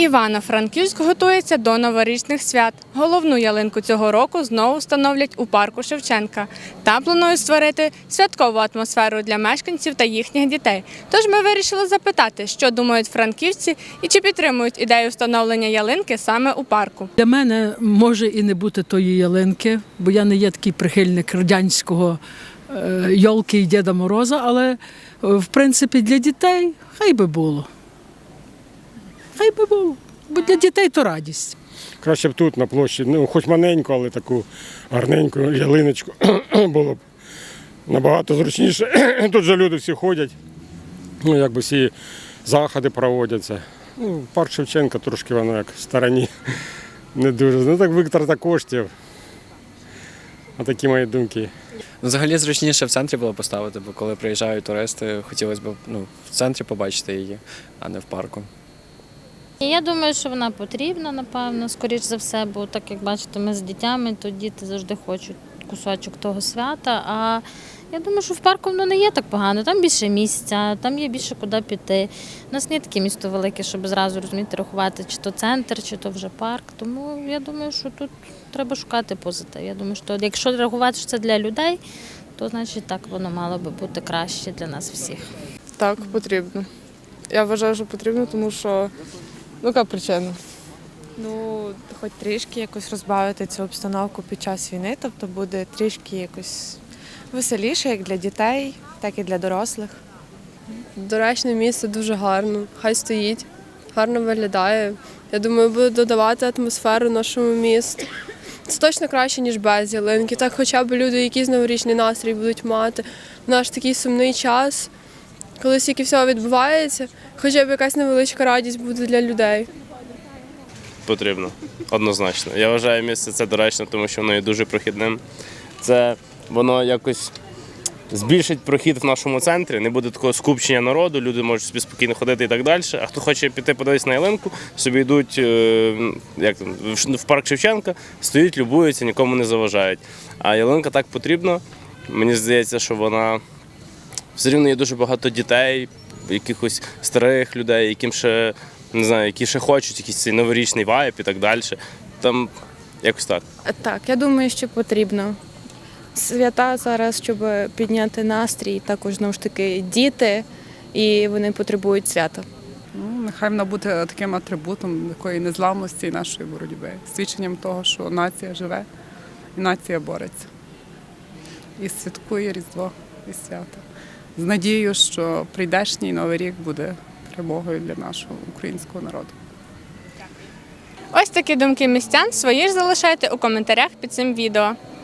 Івано-Франківськ готується до новорічних свят. Головну ялинку цього року знову встановлять у парку Шевченка та планують створити святкову атмосферу для мешканців та їхніх дітей. Тож ми вирішили запитати, що думають франківці і чи підтримують ідею встановлення ялинки саме у парку. Для мене може і не бути тої ялинки, бо я не є такий прихильник радянського е, йолки і Діда Мороза, але е, в принципі для дітей хай би було. Хай би було. Бо для дітей то радість. Краще б тут на площі, ну хоч маленьку, але таку гарненьку ялиночку було б набагато зручніше. Тут же люди всі ходять, ну якби всі заходи проводяться. Ну, парк Шевченка трошки воно як в стороні. Не дуже. Ну так витрата коштів. Отакі мої думки. Ну, взагалі зручніше в центрі було поставити, бо коли приїжджають туристи, хотілося б ну, в центрі побачити її, а не в парку. Я думаю, що вона потрібна, напевно, скоріш за все, бо так як бачите, ми з дітьми, то діти завжди хочуть кусочок того свята. А я думаю, що в парку воно не є так погано. Там більше місця, там є більше куди піти. У нас не таке місто велике, щоб зразу розуміти, рахувати, чи то центр, чи то вже парк. Тому я думаю, що тут треба шукати позитив. Я думаю, що якщо рахувати, що це для людей, то значить так воно мало би бути краще для нас всіх. Так, потрібно. Я вважаю, що потрібно, тому що ну яка причина? Ну, хоч трішки якось розбавити цю обстановку під час війни, тобто буде трішки якось веселіше як для дітей, так і для дорослих. Доречне місце дуже гарно, хай стоїть, гарно виглядає. Я думаю, буде додавати атмосферу нашому місту. Це точно краще, ніж без ялинки. Так хоча б люди якийсь новорічний настрій будуть мати. В наш такий сумний час, коли стільки всього відбувається, хоча б якась невеличка радість буде для людей. потрібно. Однозначно. Я вважаю місце це доречно, тому що воно є дуже прохідним. Це воно якось збільшить прохід в нашому центрі, не буде такого скупчення народу, люди можуть собі спокійно ходити і так далі. А хто хоче піти подивитися на ялинку, собі йдуть е, як там, в- парк Шевченка, стоять, любуються, нікому не заважають. А ялинка так потрібна. Мені здається, що вона все рівно є дуже багато дітей, якихось старих людей, яким ще не знаю, які ще хочуть якийсь цей новорічний вайб і так далі. Там якось так. Так, я думаю, що потрібно. Свята зараз, щоб підняти настрій, також знову ж таки діти, і вони потребують свята. Ну, нехай вона буде таким атрибутом такої незламності нашої боротьби, свідченням того, що нація живе і нація бореться. І святкує Різдво і свято. З надією, що прийдешній новий рік буде перемогою для нашого українського народу. Ось такі думки містян свої ж залишайте у коментарях під цим відео.